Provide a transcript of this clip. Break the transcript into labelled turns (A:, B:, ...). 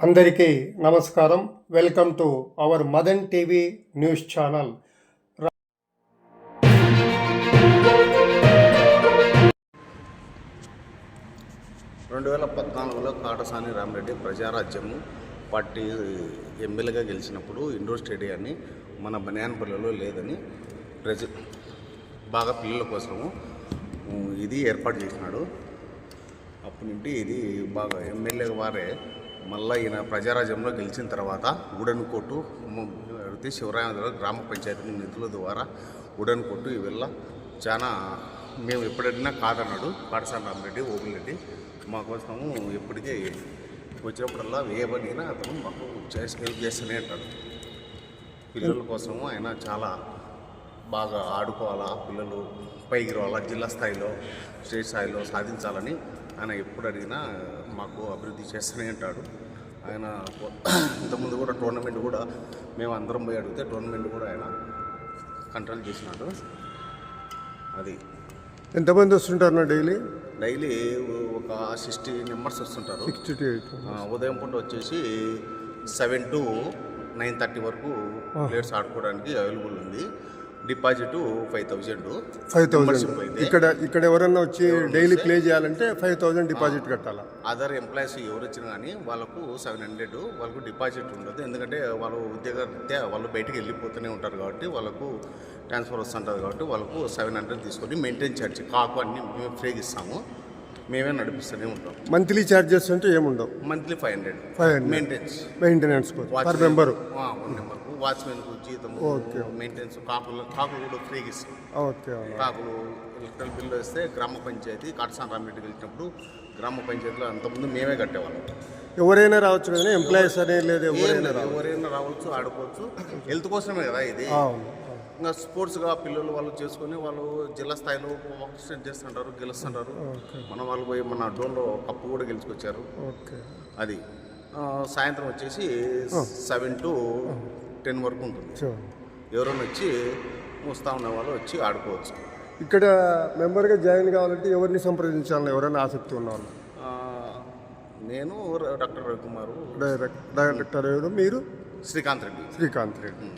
A: అందరికీ నమస్కారం. Welcome to our Madan TV news channel.
B: రెండు వేల పద్నాలుగులో కాటసాని రామిరెడ్డి ప్రజారాజ్యము పార్టీ ఎమ్మెల్యేగా గెలిచినప్పుడు ఇండోర్ స్టేడియాన్ని మన బనియాన్పల్లిలో లేదని ప్రజ బాగా పిల్లల కోసము ఇది ఏర్పాటు చేసినాడు. అప్పటి నుండి ఇది బాగా ఎమ్మెల్యే వారే మళ్ళీ ఈయన ప్రజారాజ్యంలో గెలిచిన తర్వాత ఉడన్ కోటు అయితే శివరామ గ్రామ పంచాయతీ నిధుల ద్వారా ఉడన్ కోటు ఇవల్ల చాలా మేము ఎప్పుడైనా కాదన్నాడు పాఠశాల రామరెడ్డి ఓపిరెడ్డి మా కోసము ఎప్పటికీ వచ్చినప్పుడల్లా పనినా అతను మాకు చేసి హెల్ప్ చేస్తూనే అంటాడు పిల్లల కోసము ఆయన చాలా బాగా ఆడుకోవాలా పిల్లలు పైకి రావాలా జిల్లా స్థాయిలో స్టేట్ స్థాయిలో సాధించాలని ఆయన ఎప్పుడు అడిగినా మాకు అభివృద్ధి చేస్తూనే ఉంటాడు. ఆయన ఇంతకుముందు కూడా టోర్నమెంట్ కూడా మేము అందరం పోయి అడిగితే టోర్నమెంట్ కూడా ఆయన కంట్రోల్ చేసినాడు. అది.
A: ఎంతమంది వస్తుంటారు డైలీ?
B: డైలీ ఒక సిక్స్టీ మెంబర్స్ వస్తుంటారు.
A: సిక్స్టీ ఎయిట్
B: ఉదయం పూట వచ్చేసి సెవెన్ టు నైన్ థర్టీ వరకు ప్లేయర్స్ ఆడుకోవడానికి అవైలబుల్ ఉంది. Deposit five thousand.
A: Five thousand.
B: అయితే
A: ఇక్కడ ఇక్కడ ఎవరన్నా వచ్చి డైలీ ప్లే చేయాలంటే ఫైవ్ థౌజండ్ డిపాజిట్ కట్టాలా?
B: అదర్ ఎంప్లాయీస్ ఎవరు వచ్చినా కానీ వాళ్ళకు సెవెన్ హండ్రెడ్ వాళ్ళకు డిపాజిట్ ఉండదు. ఎందుకంటే వాళ్ళు ఉద్యోగ రీత్యా వాళ్ళు బయటికి వెళ్ళిపోతూనే ఉంటారు కాబట్టి వాళ్ళకు ట్రాన్స్ఫర్ వస్తుంటుంది కాబట్టి వాళ్ళకు సెవెన్ హండ్రెడ్ తీసుకొని మెయింటైన్ ఛార్జ్ కాకు అన్ని మేము ఫ్రీగా ఇస్తాము. మేమే నడిపిస్తూనే ఉంటాం.
A: మంత్లీ ఛార్జెస్ అంటే ఏముండవు?
B: Monthly five hundred
A: five hundred
B: maintenance
A: maintenance per member
B: one వాచ్మెన్కు జీతం
A: ఓకే.
B: మెయింటెనెన్స్ కాకులు కాకులు కూడా ఫ్రీగా ఇస్తాం.
A: ఓకే
B: కాకులు ఎలక్ట్రికల్ బిల్లు వేస్తే గ్రామ పంచాయతీ కాటసాన్ రామిరెడ్డి గెలిచినప్పుడు గ్రామ పంచాయతీలో అంతకుముందు మేమే కట్టేవాళ్ళం.
A: ఎవరైనా రావచ్చు కదా ఎంప్లాయీస్ అనే లేదు
B: ఏం
A: ఎవరైనా
B: ఎవరైనా రావచ్చు ఆడుకోవచ్చు. హెల్త్ కోసమే కదా ఇది. ఇంకా స్పోర్ట్స్గా పిల్లలు వాళ్ళు చేసుకొని వాళ్ళు జిల్లా స్థాయిలో పార్టిసిపేట్ చేస్తుంటారు గెలుస్తుంటారు. మన వాళ్ళు పోయి మన డోన్లో కప్పు కూడా గెలుచుకొచ్చారు.
A: ఓకే.
B: అది. సాయంత్రం వచ్చేసి సెవెన్ టు టెన్ వరకు ఉంటుంది. ఎవరైనా వచ్చి వస్తూ ఉన్న వాళ్ళు వచ్చి ఆడుకోవచ్చు.
A: ఇక్కడ మెంబర్గా జాయిన్ కావాలంటే ఎవరిని సంప్రదించాలని ఎవరైనా ఆసక్తి ఉన్నవాళ్ళు
B: నేను డాక్టర్ రవికుమారు.
A: డైరెక్ట్ డైరెక్టర్ మీరు?
B: శ్రీకాంత్ రెడ్డి.
A: శ్రీకాంత్ రెడ్డి.